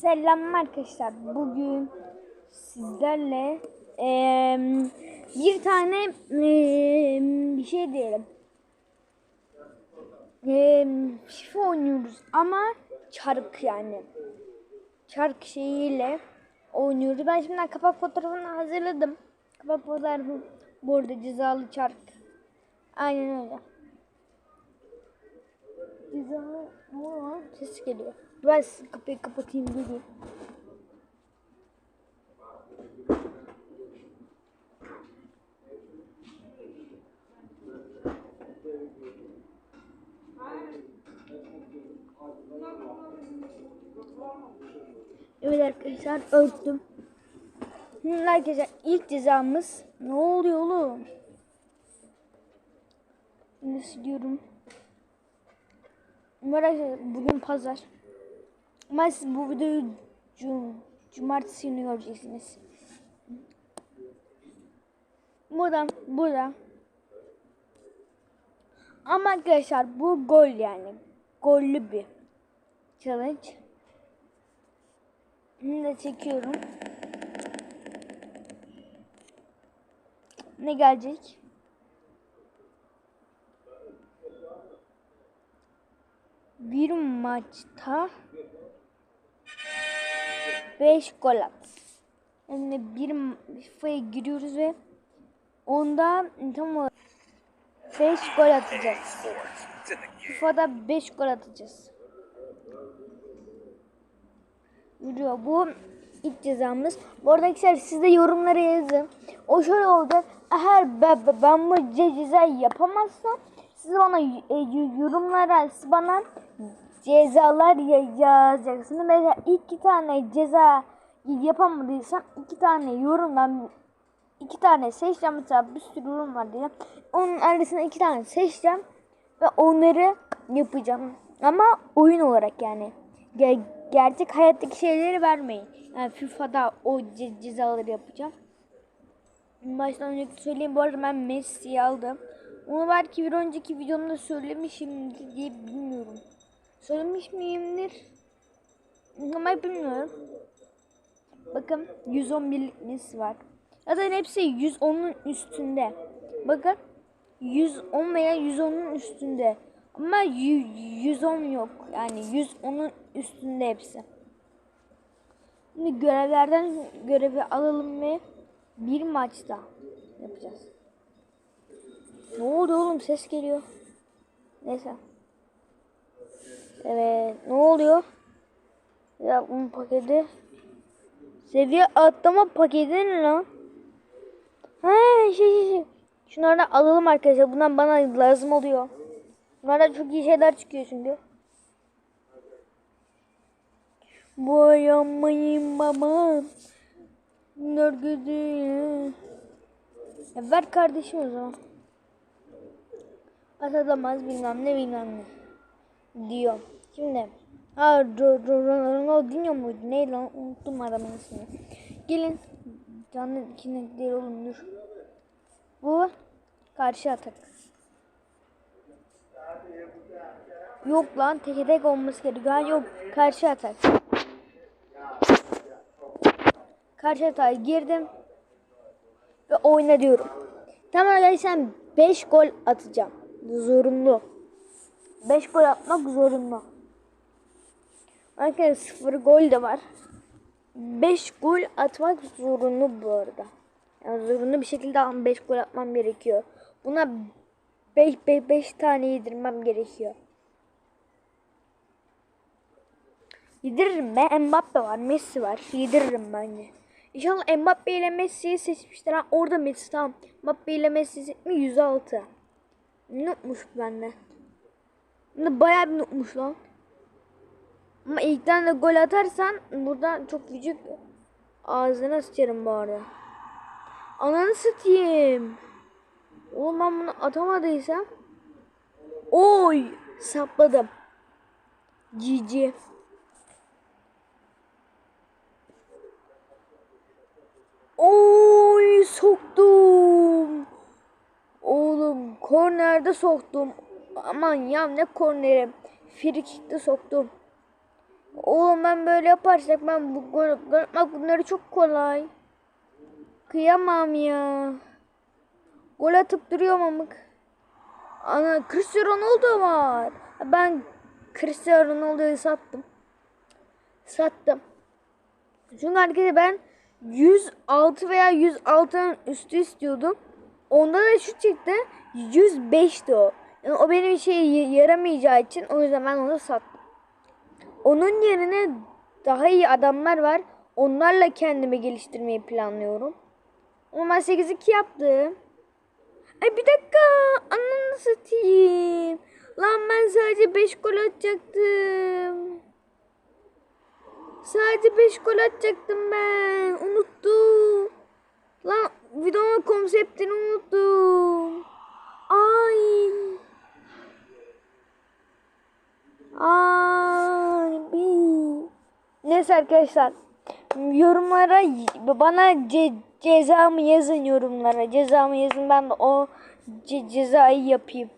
Selam arkadaşlar. Bugün sizlerle eee, bir tane eee, bir şey diyelim. Eee FIFA oynuyoruz ama çark yani. Çark şeyiyle oynuyoruz. Ben şimdi kapak fotoğrafını hazırladım. Kapak fotoğrafı bu arada cezalı çark. Aynen öyle. Oluyor? Ses geliyor. Ben kapıyı kapatayım geleyim. Evet arkadaşlar örttüm. Şimdi arkadaşlar ilk cezamız ne oluyor oğlum? Nasıl diyorum? Umarım bugün pazar. Ama siz bu videoyu cum cumartesi günü göreceksiniz. Buradan burada. Ama arkadaşlar bu gol yani. Gollü bir challenge. Bunu da çekiyorum. Ne gelecek? Bir maçta 5 gol at. Yani bir FIFA'ya giriyoruz ve onda tam olarak 5 gol atacağız. FIFA'da 5 gol atacağız. Video bu ilk cezamız. Bu arada arkadaşlar siz de yorumlara yazın. O şöyle oldu. Eğer ben, bu ce- cezayı yapamazsam siz bana e, yorumlara siz bana cezalar ya- yazacaksınız. Mesela iki tane ceza yapamadıysam iki tane yorumdan iki tane seçeceğim. Mesela bir sürü yorum var diye. Onun arasında iki tane seçeceğim ve onları yapacağım. Ama oyun olarak yani. Ge- gerçek hayattaki şeyleri vermeyin. Yani FIFA'da o ce- cezaları yapacağım. Baştan önce söyleyeyim bu arada ben Messi'yi aldım. Onu belki bir önceki videomda söylemişimdir diye bilmiyorum. Söylemiş miyimdir? Ama bilmiyorum. Bakın 111'lik Messi var. Zaten hepsi 110'un üstünde. Bakın 110 veya 110'un üstünde. Ama yü- 110 yok. Yani 110'un üstünde hepsi. Şimdi görevlerden görevi alalım ve bir maçta yapacağız. Ne oldu oğlum ses geliyor. Neyse. Evet ne oluyor? Ya bunun paketi. Seviye atlama paketi ne lan? Ha şey şey şey. Şunları alalım arkadaşlar. Bundan bana lazım oluyor. Bunlardan çok iyi şeyler çıkıyor çünkü. Boyamayın baba. Bunlar güzel. Ya ver kardeşim o zaman. Atamaz bilmem ne bilmem ne. Diyor. Şimdi. Ha Ronaldinho muydu? Neydi lan? Unuttum adamın ismini. Gelin. Canlı ikine değil oğlum dur. Bu karşı atak. Yok lan teke tek olması gerekiyor. Ha, yok karşı atak. Karşı atağa girdim. Ve oyna diyorum. Tamam arkadaşlar 5 gol atacağım. Zorunlu. 5 gol atmak zorunlu. Arkadaşlar 0 gol de var. 5 gol atmak zorunlu bu arada. Yani zorunlu bir şekilde 5 gol atmam gerekiyor. Buna 5 5 5 tane yedirmem gerekiyor. Yediririm ben. Mbappe var, Messi var. Yediririm bence. İnşallah Mbappe ile Messi'yi seçmişler. Ha, orada Messi tamam. Mbappe ile Messi seçmiş 106. Nutmuş bende. Bunda bayağı bir nutmuş lan. Ama ilkten de gol atarsan burada çok küçük ağzına sıçarım bu arada. Ananı satayım. Oğlum ben bunu atamadıysam. Oy sapladım. GG. Oy soktum. Oğlum kornerde soktum. Aman ya ne korneri. Frikikte soktum. Oğlum ben böyle yaparsak ben bu gol bunları çok kolay. Kıyamam ya. Gol atıp duruyorum amık. Ana Cristiano Ronaldo var. Ben Cristiano Ronaldo'yu sattım. Sattım. Çünkü arkadaşlar ben 106 veya 106'nın üstü istiyordum. Onda da şu çıktı. 105'ti o. Yani o benim işe yaramayacağı için o yüzden ben onu sattım. Onun yerine daha iyi adamlar var. Onlarla kendimi geliştirmeyi planlıyorum. Ama ben 8-2 yaptım. Ay bir dakika. Ananı satayım. Lan ben sadece 5 gol atacaktım. Sadece 5 gol atacaktım ben. Unuttum. Lan videonun konseptini unuttum. Ay. Ay. bi. Neyse arkadaşlar. Yorumlara bana ce- cezamı yazın yorumlara. Cezamı yazın ben de o ce- cezayı yapayım.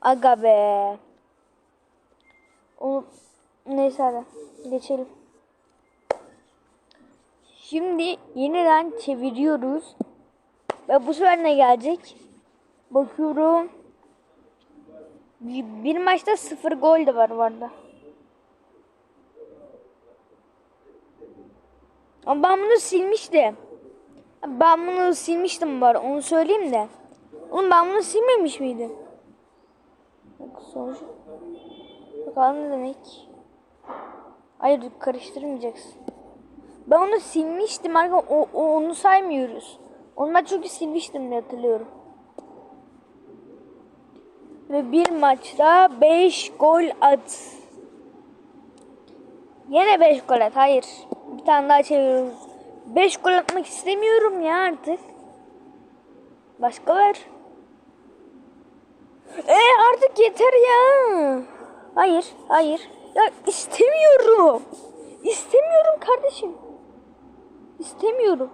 Aga be. O neyse hadi geçelim. Şimdi yeniden çeviriyoruz. Ve bu sefer ne gelecek? Bakıyorum. Bir, bir maçta sıfır gol de var vardı. Ama ben bunu silmiştim. Ben bunu silmiştim var onu söyleyeyim de. Oğlum ben bunu silmemiş miydim? Bak sonuç. Bakalım ne demek. Hayır karıştırmayacaksın. Ben onu silmiştim arkadaşlar. O, o- onu saymıyoruz. Onu ben çünkü silmiştim diye hatırlıyorum. Ve bir maçta 5 gol at. Yine 5 gol at. Hayır. Bir tane daha çeviriyoruz. 5 gol atmak istemiyorum ya artık. Başka ver. E artık yeter ya. Hayır, hayır. Ya istemiyorum. İstemiyorum kardeşim. İstemiyorum.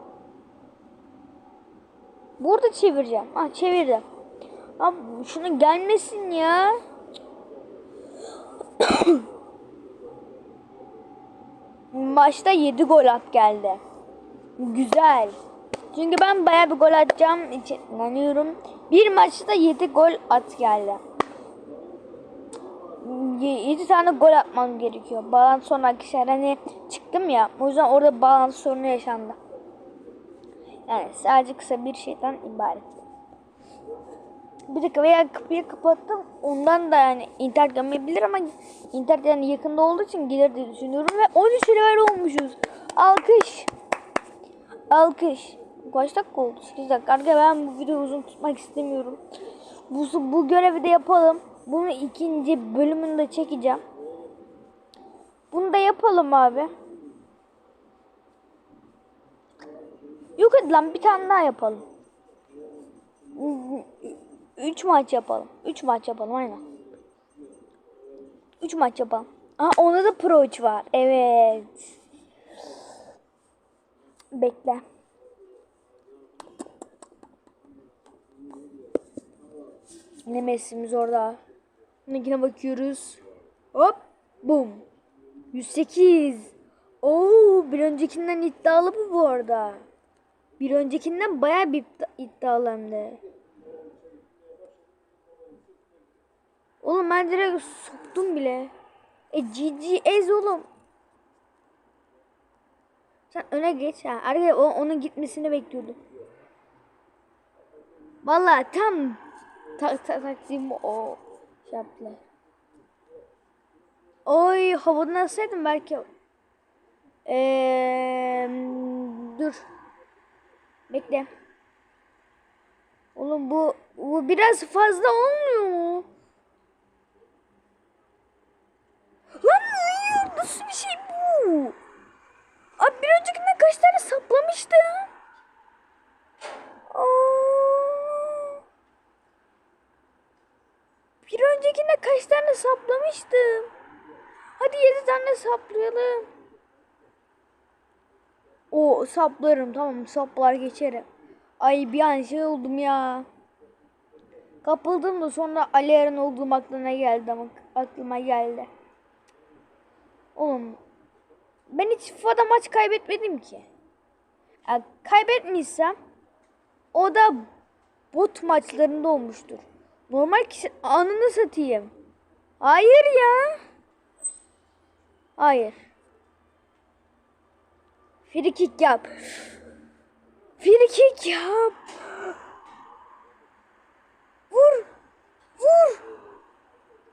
Burada çevireceğim. Ah çevirdim. Abi şunu gelmesin ya. Maçta 7 gol at geldi. Güzel. Çünkü ben bayağı bir gol atacağım için inanıyorum. Bir maçta 7 gol at geldi. 7 tane gol atmam gerekiyor. Bağlantı sorunu arkadaşlar hani çıktım ya. O yüzden orada bağlantı sorunu yaşandı. Yani sadece kısa bir şeyden ibaret. Bir dakika veya kapıyı kapattım. Ondan da yani internet gelmeyebilir ama internet yani yakında olduğu için gelir diye düşünüyorum. Ve 13 level olmuşuz. Alkış. Alkış. Kaç dakika oldu? 8 dakika. Arkadaşlar ben bu videoyu uzun tutmak istemiyorum. Bu, bu görevi de yapalım. Bunu ikinci bölümünü de çekeceğim. Bunu da yapalım abi. Yok hadi lan bir tane daha yapalım. Üç maç yapalım. Üç maç yapalım aynen. Üç maç yapalım. Aha onda da Pro 3 var. Evet. Bekle. Ne Messi'miz orada. Yine bakıyoruz. Hop. Bum. 108. Oo, bir öncekinden iddialı bu bu arada. Bir öncekinden bayağı bir iddia- iddialı hem de. Oğlum ben direkt soktum bile. E GG ez oğlum. Sen öne geç. Ha. Arkadaşlar o, onun gitmesini bekliyordum. Vallahi tam ta, ta, takdim o şey yaptılar. Oy havadan alsaydım belki. Eee dur. Bekle. Oğlum bu bu biraz fazla olmuyor mu? Lan hayır, nasıl bir şey bu? Abi bir öncekinde kaç tane saplamıştım? Aa. Bir öncekinde kaç tane saplamıştım? Hadi yedi tane saplayalım. O saplarım tamam saplar geçerim. Ay bir an şey oldum ya. Kapıldım da sonra Ali Eren olduğum aklına geldi ama aklıma geldi. Oğlum ben hiç FIFA'da maç kaybetmedim ki. Ya, kaybetmişsem o da bot maçlarında olmuştur. Normal kişi anını satayım. Hayır ya. Hayır. Free kick yap. Free kick yap. Vur. Vur.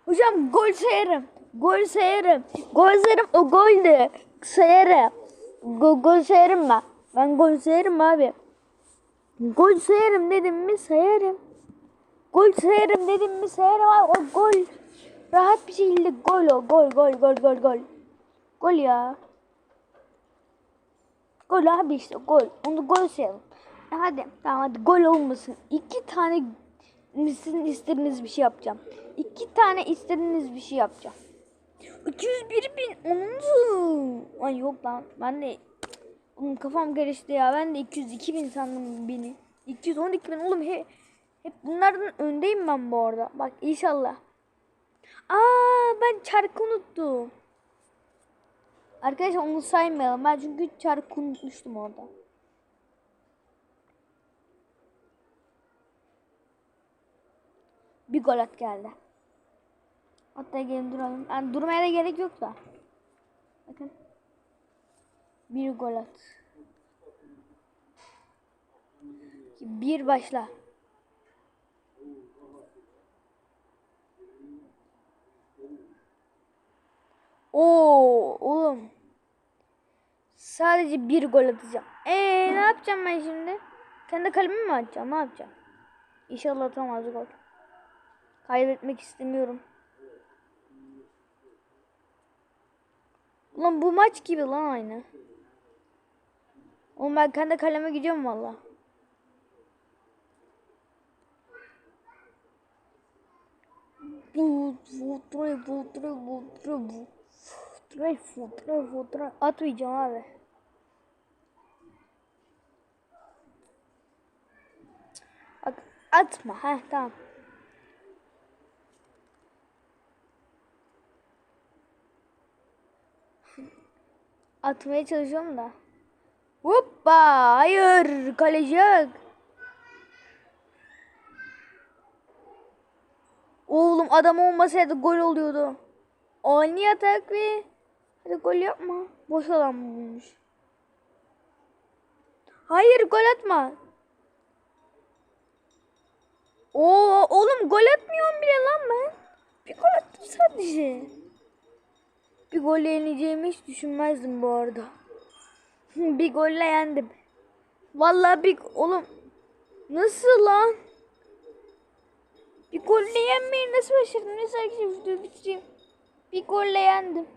Hocam gol sayarım. Gol sayarım. Gol sayarım. O goldü. Sayarım. Go gol sayarım ben. Ben gol sayarım abi. Gol sayarım dedim mi sayarım. Gol sayarım dedim mi sayarım abi. O gol. Rahat bir şekilde gol o. Gol gol gol gol gol. Gol ya. Gol abi işte gol. Onu gol sayalım. E hadi tamam hadi gol olmasın. İki tane sizin istediğiniz bir şey yapacağım. İki tane istediğiniz bir şey yapacağım. 201 bin onuncu. Ay yok lan ben de oğlum kafam karıştı ya. Ben de 202 bin sandım beni. 212 bin oğlum he, hep bunlardan öndeyim ben bu arada. Bak inşallah. Aa ben çarkı unuttum. Arkadaşlar onu saymayalım. Ben çünkü çarkı unutmuştum orada. Bir gol at geldi. Hatta gelin duralım. Yani durmaya da gerek yok da. Bakın. Bir gol at. Bir başla. Oo oğlum. Sadece bir gol atacağım. Ee ne yapacağım ben şimdi? Kendi kalemi mi atacağım? Ne yapacağım? İnşallah atamaz gol. Kaybetmek istemiyorum. Ulan bu maç gibi lan aynı. Oğlum ben kendi kaleme gidiyorum valla. Bu futre futre futre bu. Futre futre futre. Atmayacağım abi. Bak atma ha tamam. Atmaya çalışıyorum da. Hoppa! Hayır! Kaleci. Oğlum adam olmasaydı gol oluyordu. Ani atak ve hadi gol yapma. Boş alan bulmuş. Hayır gol atma. Oo oğlum gol atmıyorum bile lan ben. Bir gol attım sadece. Bir golle yeneceğimi hiç düşünmezdim bu arada. bir golle yendim. Vallahi bir oğlum nasıl lan? Bir golle yenmeyi nasıl başardım? Neyse arkadaşlar videoyu bitireyim. Bir golle yendim.